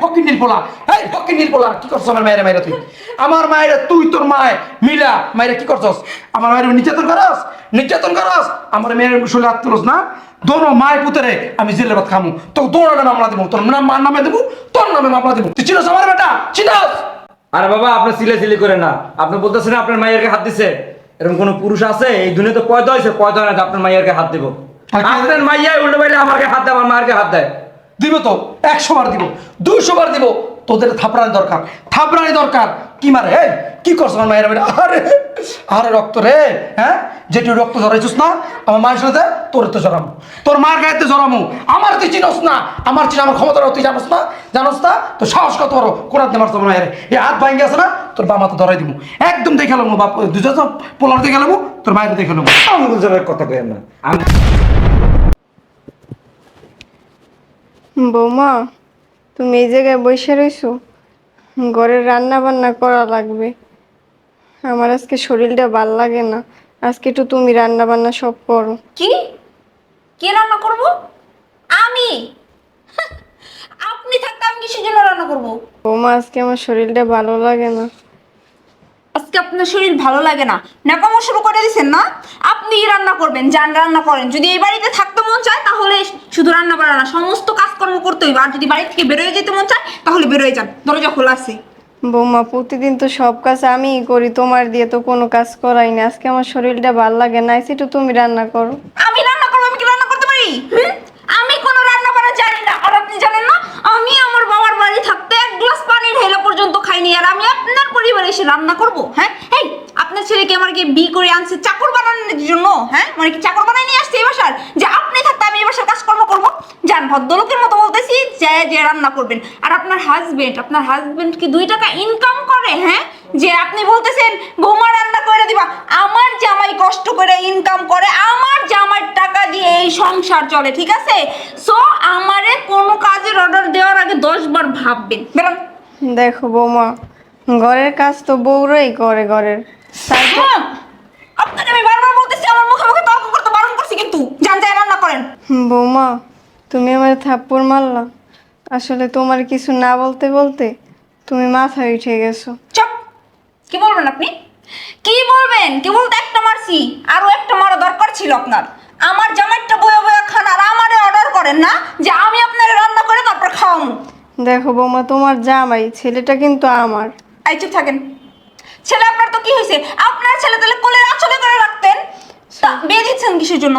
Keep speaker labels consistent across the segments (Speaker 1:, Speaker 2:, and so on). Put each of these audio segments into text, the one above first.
Speaker 1: ফকির নীলপোলা এই ফকির নীলপোলা কি আমার মায়ের মায়েরা তুই? আমার মায়েরা তুই তোর মায় মিলা মায়েরা কি করছস? আমার মায়ের নির্যাতন করস? নির্যাতন করস? আমার মেয়ের শুলে হাত তুলস না? দোনো মায় পুতরে আমি জেলে ভাত খামু। তো দোনো মামলা দেবো তোর নাম মার নামে দেবো তোর নামে মামলা দেবো তুই চিনস আমার বেটা? চিনস?
Speaker 2: আরে বাবা আপনি সিলে সিলি করে না। আপনি বলতেছেন আপনার মাইয়েরকে হাত দিছে। এরকম কোন পুরুষ আছে? এই দুনিয়াতে পয়দা হয়েছে পয়দা হয় না আপনার মাইয়ারকে হাত দিব। আপনার মাইয়াই উল্টো পাইলে আমাকে হাত দেয় আমার মায়েরকে হাত দেয়।
Speaker 1: দিব তো, একশো বার দিব, দুইশো বার দিব, তোদের থাপড়ানি দরকার। থাপড়ানি দরকার। কি মারে, এই, কি করছ আমার মায়ের আরে আরে রক্ত রে হ্যাঁ? যেটি রক্ত জড়াইছিস না, আমার মায়ের সাথে তোর তো জড়ামু তোর মার গায়েতে জড়ামু আমার তুই চিনস না, আমার চিন, আমার ক্ষমতা তুই জানোস না জানোস না? তো সাহস কত বড়? কোরআন মারছ আমার মায়ের। এই হাত ভাঙ্গে আছে না, তোর বাবা তো ধরাই দিব একদম দেখে নেব বাপ, দুজন পোলার দেখে নেব তোর মায়ের দেখে নেব
Speaker 2: জনের কথা কই না। আমি
Speaker 3: বৌমা তুমি এই জায়গায় বসে রইছো? ঘরের রান্না বান্না করা লাগবে। আমার আজকে শরীরটা ভালো লাগে না। আজকে একটু তুমি রান্না বান্না সব করো।
Speaker 4: কি? কে রান্না করব? আমি? আপনি থাকতে আমি কিসের জন্য রান্না করব?
Speaker 3: বৌমা আজকে আমার শরীরটা ভালো লাগে না।
Speaker 4: আজকে আপনার শরীর ভালো লাগে না। নাকামো শুরু করে দিচ্ছেন না? আপনি রান্না করবেন? যান রান্না করেন। যদি এই বাড়িতে থাকতে মন চায় তাহলে শুধু রান্না বাড়া না সমস্ত কাজকর্ম করতে হইবে। আর যদি বাড়ি থেকে বেরোয় যেতে মন চায় তাহলে বেরোয় যান। দরজা খোলা আছে।
Speaker 3: বৌমা প্রতিদিন তো সব কাজ আমিই করি। তোমার দিয়ে তো কোনো কাজ করাই না। আজকে আমার শরীরটা ভালো লাগে না। একটু তুমি রান্না করো।
Speaker 4: আমি রান্না করব? আমি কি রান্না করতে পারি? আমি কোনো রান্না বান্না জানি না। আর আপনি জানেন না আমি আমার বাবার বাড়ি থাকতে এক গ্লাস পানি ঢেলে পর্যন্ত খাইনি। আর আমি পরিবারে এসে রান্না করব হ্যাঁ? এই আপনার ছেলেকে আমার কি বি করে আনছে, চাকর বানানোর জন্য হ্যাঁ? মানে কি চাকর বানাই নিয়ে আসছে এই বাসার? যে আপনি থাকতে আমি এই বাসার কাজকর্ম করব। যান, ভদ্রলোকের মতো বলতেছি, যে যে রান্না করবেন। আর আপনার হাজবেন্ড আপনার হাজবেন্ড কি দুই টাকা ইনকাম করে হ্যাঁ? যে আপনি বলতেছেন, বৌমা, রান্না করে দিবা। আমার জামাই কষ্ট করে ইনকাম করে, আমার জামার টাকা দিয়ে এই সংসার চলে, ঠিক আছে? সো আমারে কোনো কাজের অর্ডার দেওয়ার আগে দশ বার ভাববেন।
Speaker 3: দেখো, বৌমা ঘরের কাজ তো বউরাই করে ঘরের।
Speaker 4: আপনাকে আমি বারবার বলতেছি আমার মুখে মুখে তর্ক করতে বারণ করছি কিন্তু। যান যায় রান্না করেন।
Speaker 3: বৌমা তুমি আমার থাপ্পড় মারলা। আসলে তোমার কিছু না বলতে বলতে তুমি মাথায় উঠে গেছো।
Speaker 4: চপ! কি বলবেন আপনি? কি বলবেন? কি বলতে একটা মারছি। আরও একটা মারা দরকার ছিল আপনার। আমার জামাইটা বয়ে বয়ে খান আর আমারে অর্ডার করেন না যে আমি আপনার রান্না করে তারপর খাওয়াবো
Speaker 3: দেখো বৌমা তোমার জামাই ছেলেটা কিন্তু আমার।
Speaker 4: এই চুপ থাকেন। ছেলে আপনার তো কি হয়েছে? আপনার ছেলে তাহলে কোলের আঁচলে করে রাখতেন? তা বিয়ে দিচ্ছেন কিসের জন্য?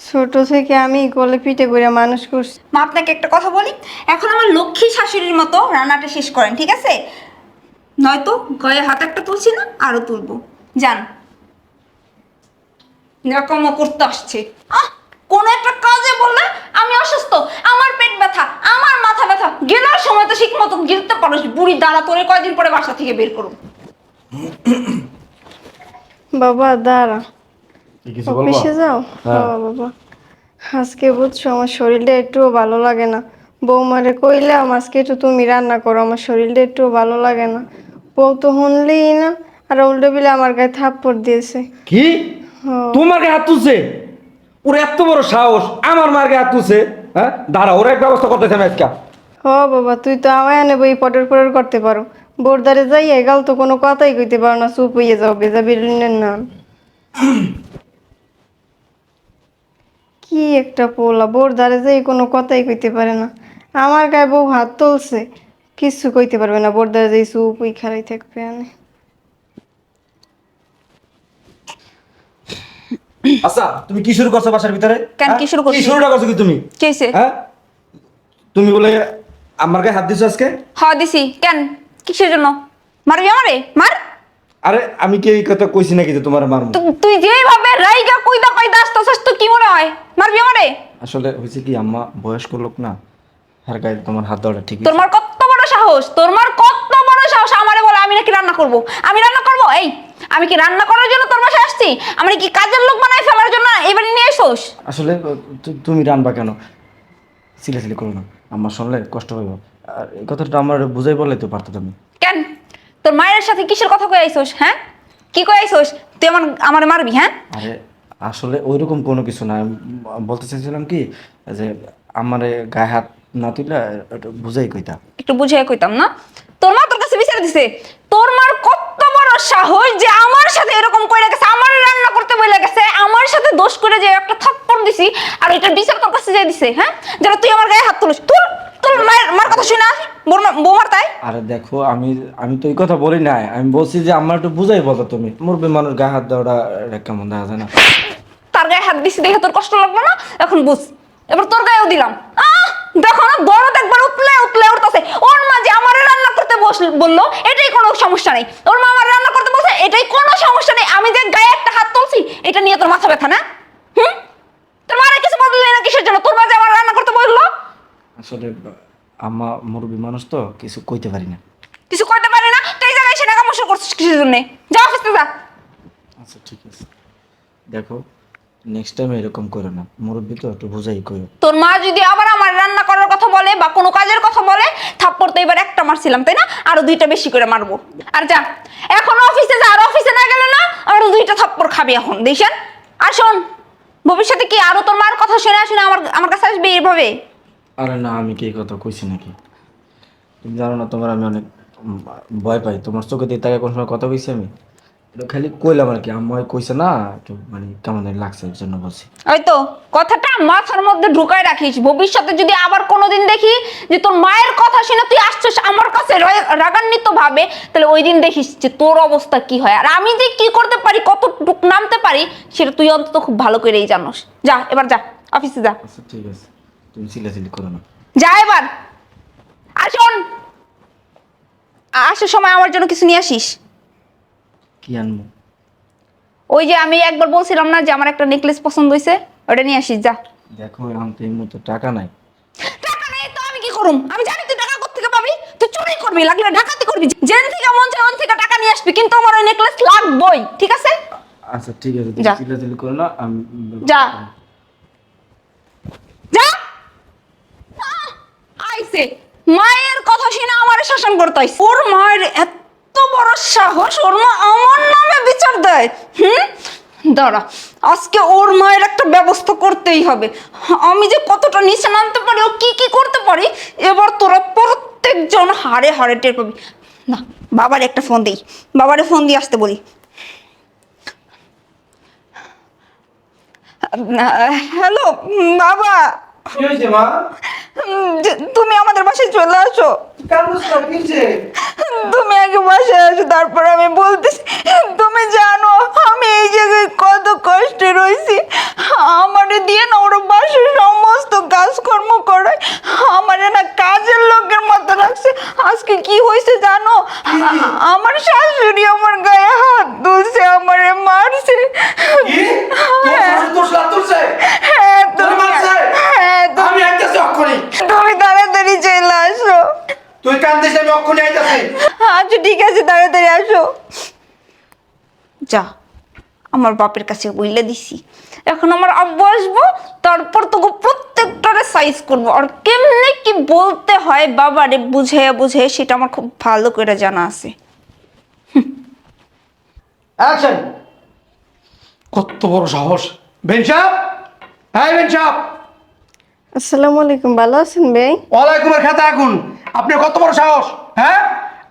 Speaker 3: ছোট থেকে আমি কোলে পিঠে করে মানুষ করছি।
Speaker 4: মা আপনাকে একটা কথা বলি। এখন আমার লক্ষ্মী শাশুড়ির মতো রান্নাটা শেষ করেন ঠিক আছে? নয়তো গয়ে হাত একটা তুলছি না আরও তুলবো। যান। এরকমও করতে আসছে। আহ কোন একটা কাজে বললে আমি অসুস্থ আমার পেট ব্যথা আমার মাথা ব্যথা। গেলার সময় তো ঠিক মতো গিলতে পারো বুড়ি দাঁড়া তোরে কয়দিন পরে বাসা থেকে বের করুন
Speaker 3: বাবা দাঁড়া।
Speaker 2: কিছু
Speaker 3: অফিসে যাও?
Speaker 2: হ্যাঁ।
Speaker 3: হ্যাঁ বাবা। আজকে বুঝছ আমার শরীরটা একটুও ভালো লাগে না। বৌমারে কইলাম আজকে একটু তুমি রান্না করো আমার শরীরটা একটুও ভালো লাগে না। বউ তো শুনলেই না আর উল্টো বিলে আমার গায়ে থাপ্পড় দিয়েছে।
Speaker 2: কি। তোমার গায়ে হাত তুলছে? ওর এত বড় সাহস, আমার মার গায়ে হাত হ্যাঁ? দাঁড়া, ওর এক ব্যবস্থা করতেছে আমি আজকে।
Speaker 3: হ বাবা, তুই তো আমায় আনে বই পটের পটের করতে পারো। বোরদারে যাই এগাল তো কোনো কথাই কইতে পারো না, চুপ হইয়ে যাও বেজা বিল্ডিনের নাম কি একটা পোলা, বোরদারে যাই কোনো কথাই কইতে পারে না। আমার গায়ে বউ হাত তুলছে কিচ্ছু কইতে পারবে না, বোরদারে যাই চুপ ওই খারাই থাকবে আনে
Speaker 2: আচ্ছা তুমি কি শুরু করছ বাসার ভিতরে?
Speaker 4: কেন,
Speaker 2: হ্যাঁ?
Speaker 4: কি শুরু করছি?
Speaker 2: কি শুরুটা করছ কি তুমি?
Speaker 4: কেসে
Speaker 2: হ্যাঁ? তুমি বলে আমার গায়ে হাত দিছো আজকে?
Speaker 4: হ্যাঁ দিছি। কেন? কিসের জন্য? মারবি আমারে? মার!
Speaker 2: আরে আমি কি এই কথা কইছি নাকি যে তোমার মারমু
Speaker 4: তুই যেভাবে রাইগা তো কি মনে হয়? মারবি আমারে?
Speaker 2: আসলে হয়েছে কি আম্মা বয়স্ক লোক না আর গায়ে তোমার হাত দেওয়াটা ঠিক
Speaker 4: তোর মার কত বড় সাহস? তোর মার কত বড় সাহস? আমারে বলে আমি নাকি রান্না করব। আমি রান্না করব? এই আমি কি রান্না করার জন্য বাসায় আসছি? আমি কি কাজের লোক বানাই ফেলার জন্য? এবারে নিয়ে এসোস।
Speaker 2: আসলে তু- তুমি রানবা কেন? সিলেসিলি করো না। আম্মা শুনলে কষ্ট হইব আর এই কথাটা আমার বুঝাই বললে তো পারতো তুমি
Speaker 4: কেন? তোর মায়ের সাথে কিসের কথা কই আইছোস হ্যাঁ? কি কই আইছোস তুই আমার আমারে মারবি হ্যাঁ?
Speaker 2: আরে আসলে ওইরকম কোনো কিছু না। আমি বলতে চাইছিলাম কি যে আমারে গায়ে হাত না তুইলা একটু বুঝাই কইতা
Speaker 4: একটু বুঝিয়ে কইতাম না? তোর মা তোর কাছে বিচার দিছে। তোর মার কত বড় সাহস যে আমার সাথে এরকম কইরা গেছে আমার রান্না করতে বলে গেছে আমার সাথে দোষ করে যে একটা থাপ্পড় দিছি আর এটার বিচার তোর কাছে যে দিছে হ্যাঁ? যেন তুই আমার গায়ে হাত তুলিস। তোর তোর মায়ের মার কথা শুনে আসি বৌমার তাই।
Speaker 2: আরে দেখো আমি আমি তো এই কথা বলি নাই। আমি বলছি যে আমার একটু বুঝাই বলো তুমি। মুরব্বী মানুষ গায়ে হাত দেওয়াটা এটা কেমন দেখা যায় না?
Speaker 4: তার গায়ে হাত দিছি দেখে তোর কষ্ট লাগল না? এখন বুঝ। এবার তোর গায়েও দিলাম। আহ দেখো না দরদ একবার উতলে উতলে উঠতেছে। ওর মা যে আমার রান্না করতে বস বলল এটাই কোনো সমস্যা নেই। ওর মা আমার রান্না করতে বলছে এটাই কোনো সমস্যা নেই। আমি যে গায়ে একটা হাত তুলছি এটা নিয়ে তোর মাথা ব্যথা না? হুম? তোর মারা কিছু বদলে না কিসের জন্য? তোর মা যে আমার রান্না করতে বলল?
Speaker 2: আসলে আমা মুরব্বী মানুষ তো কিছু কইতে পারি না।
Speaker 4: কিছু করতে পারে না? তুই এই জায়গায় এসে নাকামোশা করছিস কিসের জন্য? যা অফিসে যা।
Speaker 2: আচ্ছা ঠিক আছে। দেখো নেক্সট টাইম এরকম করো না। মুরব্বী তো একটু বুঝাই করো।
Speaker 4: তোর মা যদি আবার আমার রান্না করার কথা বলে বা কোনো কাজের কথা বলে থাপ্পড় তো এবার একটা মারছিলাম তাই না? আরও দুইটা বেশি করে মারবো। আর যা এখন অফিসে যা আর অফিসে না গেলে না আরও দুইটা থাপ্পড় খাবি এখন। দেখছেন আর শোন ভবিষ্যতে কি আরও তোর মার কথা শুনে আসুন আমার আমার কাছে আসবে এইভাবে?
Speaker 2: আরে না আমি কি এই কথা কইছি নাকি? তুমি জানো না তোমার আমি অনেক ভয় পাই। তোমার চোখে দিয়ে তাকে কোন সময় কথা কইছি আমি? খালি কইলাম আর কি আম্মা কইছে না একটু মানে কেমন জানি লাগছে এর জন্য বলছি।
Speaker 4: ওই তো কথাটা মাথার মধ্যে ঢুকায় রাখিস ভবিষ্যতে যদি আবার কোনোদিন দেখি যে তোর মায়ের কথা শুনে তুই আসছিস আমার কাছে রাগান্বিত ভাবে তাহলে ওই দিন দেখিস যে তোর অবস্থা কি হয়। আর আমি যে কি করতে পারি কতটুক নামতে পারি সেটা তুই অন্তত খুব ভালো করেই জানোস। যা এবার যা অফিসে যা।
Speaker 2: আচ্ছা ঠিক আছে। তুমি চিল্লাচিল্লি করো না।
Speaker 4: যা এবার। আর শোন আসার সময় আমার জন্য কিছু নিয়ে আসিস?
Speaker 2: কি আনব?
Speaker 4: ওই যে আমি একবার বলছিলাম না যে আমার একটা নেকলেস পছন্দ হয়েছে ওটা নিয়ে আসিস যা।
Speaker 2: দেখো এখন তো এই মুহূর্তে টাকা নাই।
Speaker 4: টাকা নেই তো আমি কি করুম? আমি জানি তুই টাকা কোথেকে পাবি তুই চুরি করবি লাগলে ডাকাতি করবি। যেন থেকে মন চায় ওন থেকে টাকা নিয়ে আসবি কিন্তু আমার ওই নেকলেস লাগবই ঠিক আছে?
Speaker 2: আচ্ছা ঠিক আছে তুমি। চিল্লাচিল্লি করো না আমি
Speaker 4: যা। যা! আইছে। মায়ের কথা শুনে আমার শাসন করতে। ওর মায়ের এত বড় সাহস ওর মা আমার নামে বিচার দেয়। হুম? দাঁড়া আজকে ওর মায়ের একটা ব্যবস্থা করতেই হবে। আমি যে কতটা নিচে নামতে পারি ও কি কি করতে পারি এবার তোরা প্রত্যেকজন হারে হারে টের পাবি। না বাবার একটা ফোন দিই। বাবারে ফোন দিয়ে আসতে বলি। হ্যালো বাবা। তুমি আমাদের বাসায় চলে আসো। তুমি আগে বাসায় আসো, তারপর আমি বলতেছি, তুমি জানো, আমি এই জায়গায় কত কষ্টে রয়েছি। আমারে দিয়ে না ওরা বাসার সমস্ত কাজকর্ম করে আমারে না কাজের লোকের মতো লাগছে। আজকে কি হয়েছে জানো আমার শাশুড়ি আমার গায়ে হাত তুলছে আমারে মারছে
Speaker 1: কি? তোর শাশুড়ি তোর সাথে তুলছে?
Speaker 4: হ্যাঁ
Speaker 1: তোর
Speaker 4: তুমি
Speaker 1: মারছে?
Speaker 4: হ্যাঁ তুমি
Speaker 1: আমি আইতাছি অক্ষণি
Speaker 4: তুমি তাড়াতাড়ি চলে আসো
Speaker 1: তুই কান্দিস আমি অক্ষণি আইতাছি
Speaker 4: আচ্ছা ঠিক আছে তাড়াতাড়ি আসো যা আমার বাপের কাছে বইলে দিছি। এখন আমার আব্বু আসব তারপর তোকে প্রত্যেকটারে সাইজ করব। আর কেমনে কি বলতে হয় বাবারে বুঝে বুঝে সেটা আমার খুব ভালো করে জানা আছে।
Speaker 1: অ্যাকশন কত বড় সাহস। বেনসাপ হ্যাঁ বেনসাপ
Speaker 3: আসসালামু আলাইকুম ভালো আছেন ভাই?
Speaker 1: ওয়ালাইকুমের খাতা এখন। আপনি কত বড় সাহস হ্যাঁ?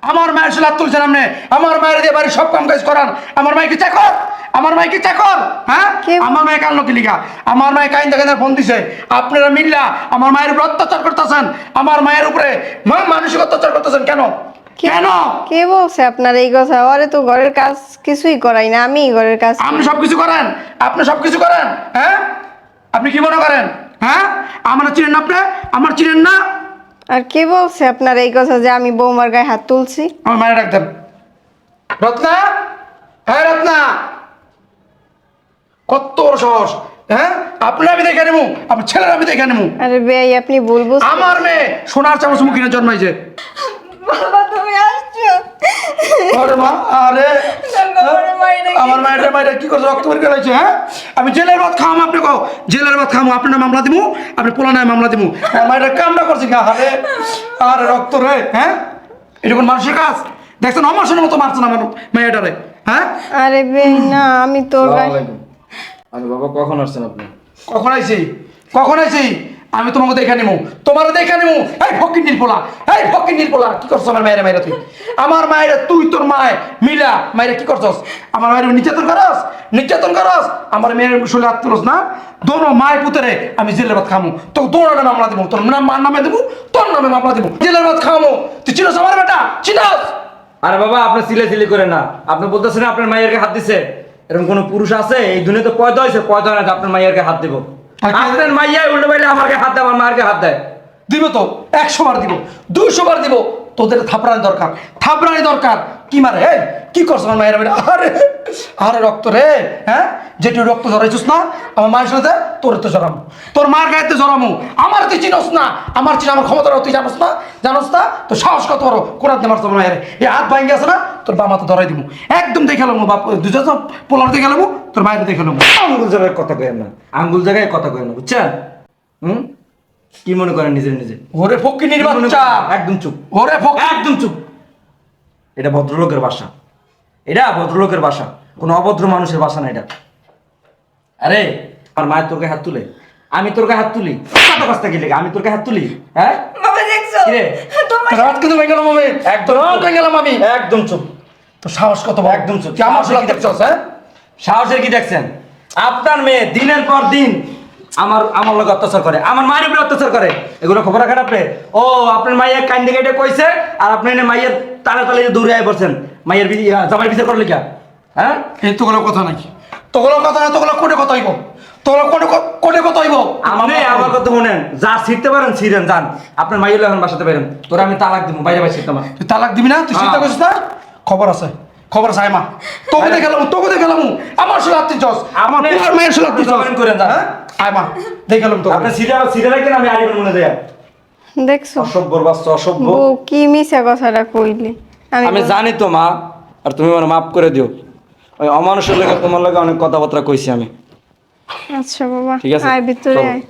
Speaker 1: আমার মায়ের সাথে তুলছেন আপনি। আমার মায়ের দিয়ে বাড়ির সব কাম কাজ করান। আমার মাইকে চাকর? আমার মাইকে চাকর? হ্যাঁ? আমার মায়ে কান্না কি লিখা? আমার মায়ে কাইন্দা কাইন্দা ফোন দিছে। আপনারা মিল্লা আমার মায়ের উপর অত্যাচার করতেছেন। আমার মায়ের উপরে মা- মানসিক অত্যাচার করতেছেন কেন? কেন?
Speaker 3: কে বলছে আপনার এই কথা? তো ঘরের কাজ কিছুই করাই না। আমিই ঘরের কাজ
Speaker 1: আপনি সব কিছু করেন। আপনি সব কিছু করেন হ্যাঁ? আপনি কি মনে করেন? হ্যাঁ? আমার চিনেন না আপনি? আমার চিনেন না?
Speaker 3: আর কে বলছে আপনার এই কথা যে আমি বৌমার গায়ে হাত তুলছি?
Speaker 1: আমার মায়ের ডাক্তার রত্না? হ্যাঁ রত্না? কত সাহস হ্যাঁ? আপনার আমি দেখে নেব আপনার ছেলের আমি দেখে নেব।
Speaker 3: আরে বেয়াই আপনি বলব
Speaker 1: আমার মেয়ে সোনার চামচ মুখিনে জন্মাইছে।
Speaker 4: বাবা তুমি আসছো?
Speaker 1: আরে মা আরে।
Speaker 4: আমার মায়ের কি-
Speaker 1: আমার মায়ের মায়ের কি করছে? রক্ত বের হ্যাঁ? আমি জেলের ভাত খাওয়াম আপনি কও। জেলের ভাত খাওয়াম আপনার মামলা দিমু আপনি পোলানায় মামলা দিমু। আমার মায়ের কামটা করছি গা আরে। আরে রক্ত রে হ্যাঁ? এরকম মানুষের কাজ। দেখছেন অমাসনের মতো মারছেন আমার মেয়েটারে হ্যাঁ?
Speaker 3: আরে বেয়াই না আমি তোর।
Speaker 2: আরে বাবা কখন আসছেন আপনি?
Speaker 1: কখন আইছি? কখন আইছি? আমি তোমাকে দেখে নিমু। তোমার দেখে নিমু। এই ফকির নীলপোলা এই ফকির নীলপোলা কি করছ আমার মায়ের, মায়েরা তুই? আমার মায়েরা তুই, তোর মায় মিলা, মায়েরা কি করছস? আমার মায়ের নির্যাতন করস? নির্যাতন করস? আমার মেয়ের শুলে হাত তুলস না? দোনো মায় পুতরে আমি জেলের ভাত খামু। তো দোনো মামলা দেবো। তোর নাম, মার নামে দেবো, তোর নামে মামলা দেবো। জেলের ভাত খামু। তুই চিনস আমার বেটা? চিনস?
Speaker 2: আরে বাবা, আপনি সিলে সিলি করে না। আপনি বলতেছেন আপনার মায়েরকে হাত দিছে। এরকম কোনো পুরুষ আছে? এই দুনিয়াতে পয়দা হয়েছে, পয়দা না আপনার মায়েরকে হাত দিব। আপনার মাইয়া উল্টো পাইলে আমাকে হাত দেয় আমার মায়েরকে হাত দেয়।
Speaker 1: দিব তো একশো বার দিব দুশো বার দিব। তোদের থাপড়ানি দরকার থাপড়ানি দরকার। কি মারে কি করছ আমার মায়ের মেয়েরা? আরে আরে রক্ত রে হ্যাঁ? যেটু রক্ত জড়াইছিস না আমার মায়ের সাথে তোর তো জড়ামু তোর মার গায়েতে জড়ামু আমার তুই চিনস না আমার চিন আমার ক্ষমতা তুই জানোস না জানোস না? তো সাহস কত বড়? কোরআন আমার তোমার মায়ের। এই হাত ভাঙ্গি আছে না? তোর বাবা তো ধরাই দিব একদম দেখে এলাম বাপ দুজন সব পোলার দেখে এলাম তোর মায়ের দেখে এলাম
Speaker 2: আঙ্গুল জায়গায় কথা কয়েন না। আঙ্গুল জায়গায় কথা কয়েন না বুঝছেন? হুম? কি মনে করেন নিজের নিজে?
Speaker 1: ওরে ফকিনির
Speaker 2: কি
Speaker 1: বাচ্চা
Speaker 2: করেন? একদম চুপ।
Speaker 1: ওরে ফক
Speaker 2: একদম চুপ। এটা ভদ্রলোকের বাসা এটা ভদ্রলোকের বাসা কোনো অভদ্র মানুষের বাসা না এটা। আরে আমার মায়ের তোর গায়ে হাত তুলে। আমি তোর গায়ে হাত তুলি। কত কষ্ট কি লেগে আমি তোর গায়ে হাত তুলি হ্যাঁ?
Speaker 1: রাত কিন্তু ভেঙে গেলাম আমি
Speaker 2: একদম
Speaker 1: রাত ভেঙে গেলাম আমি
Speaker 2: একদম চুপ।
Speaker 1: তো সাহস কত
Speaker 2: একদম চুপ।
Speaker 1: তুই আমার সাথে দেখছস? হ্যাঁ?
Speaker 2: সাহসের কি দেখছেন? আপনার মেয়ে দিনের পর দিন আমার আমার লোক অত্যাচার করে আমার মায়ের উপরে অত্যাচার করে। এগুলো খবর রাখেন আপনি? ও আপনার মাইয়ের কান্দে কেটে কইছে আর আপনি এনে মাইয়ের তালে তালে যে দৌড়ে আয় পড়ছেন। মাইয়ের জামাই বিচার করলে কে হ্যাঁ?
Speaker 1: এই তোগুলো কথা নাকি? তোগুলো কথা না তোগুলো কোটে কথা হইব। তোগুলো কোটে কোটে কথা হইব?
Speaker 2: আপনি আমার কথা শুনেন। যা ছিঁড়তে পারেন ছিঁড়েন যান। আপনার মাইয়ের এখন বাসাতে পারেন তোরা আমি তালাক দিব বাইরে বাইরে ছিঁড়তে
Speaker 1: তুই তালাক দিবি না? তুই চিন্তা
Speaker 2: হ্যাঁ।
Speaker 1: করছিস না? খবর আছে। খবর আছে মা। তোকে দেখে গেলাম তোকে দেখে গেলাম আমার সাথে হাত দিছস আমার পুরার মায়ের সাথে দিছস
Speaker 2: জবান করেন যান।
Speaker 1: হ্যাঁ? আয় মা দেখে গেলাম তো
Speaker 2: আপনি ছিঁড়ে ছিঁড়ে রাখেন আমি আরিবের মনে যাই
Speaker 3: দেখছ?
Speaker 2: অসভ্যর বাচ্চা অসভ্য।
Speaker 3: কি মিশা কথাটা কইলি?
Speaker 2: আমি জানি তো মা আর তুমি আমার মাফ করে দিও। ওই অমানুষের লেগে তোমার লাগে অনেক কথাবার্তা কইছি আমি।
Speaker 3: আচ্ছা বাবা।
Speaker 2: ঠিক আছে,
Speaker 3: আয় ভিতরে আয়।